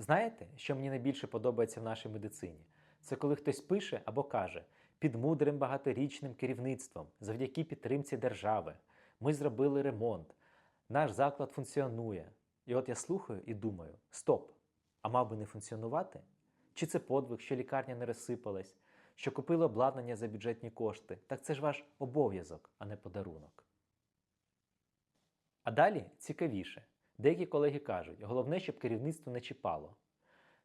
Знаєте, що мені найбільше подобається в нашій медицині? Це коли хтось пише або каже: під мудрим багаторічним керівництвом, завдяки підтримці держави, ми зробили ремонт, наш заклад функціонує. І от я слухаю і думаю: стоп! А мав би не функціонувати? Чи це подвиг, що лікарня не розсипалась, що купили обладнання за бюджетні кошти? Так це ж ваш обов'язок, а не подарунок. А далі цікавіше. Деякі колеги кажуть, головне, щоб керівництво не чіпало,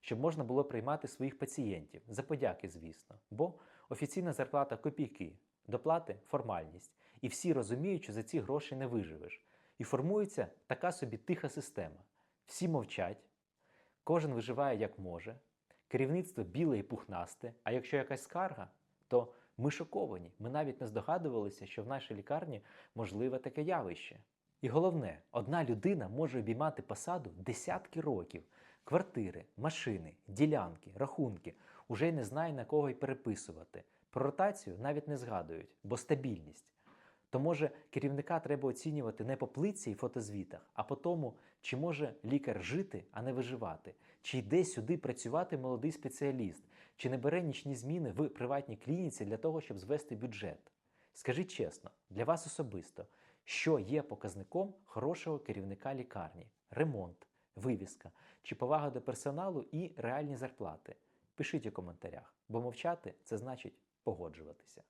щоб можна було приймати своїх пацієнтів за подяки, звісно, бо офіційна зарплата копійки, доплати формальність, і всі розуміють, що за ці гроші не виживеш. І формується така собі тиха система. Всі мовчать, кожен виживає як може, керівництво біле і пухнасте, а якщо якась скарга, то ми шоковані. Ми навіть не здогадувалися, що в нашій лікарні можливе таке явище. І головне, одна людина може обіймати посаду десятки років. Квартири, машини, ділянки, рахунки уже й не знає на кого й переписувати. Про ротацію навіть не згадують, бо стабільність. То може керівника треба оцінювати не по плиці і фотозвітах, а по тому, чи може лікар жити, а не виживати, чи йде сюди працювати молодий спеціаліст, чи не бере нічні зміни в приватній клініці для того, щоб звести бюджет. Скажіть чесно, для вас особисто, що є показником хорошого керівника лікарні? Ремонт, вивіска, чи повага до персоналу і реальні зарплати? Пишіть у коментарях, бо мовчати це значить погоджуватися.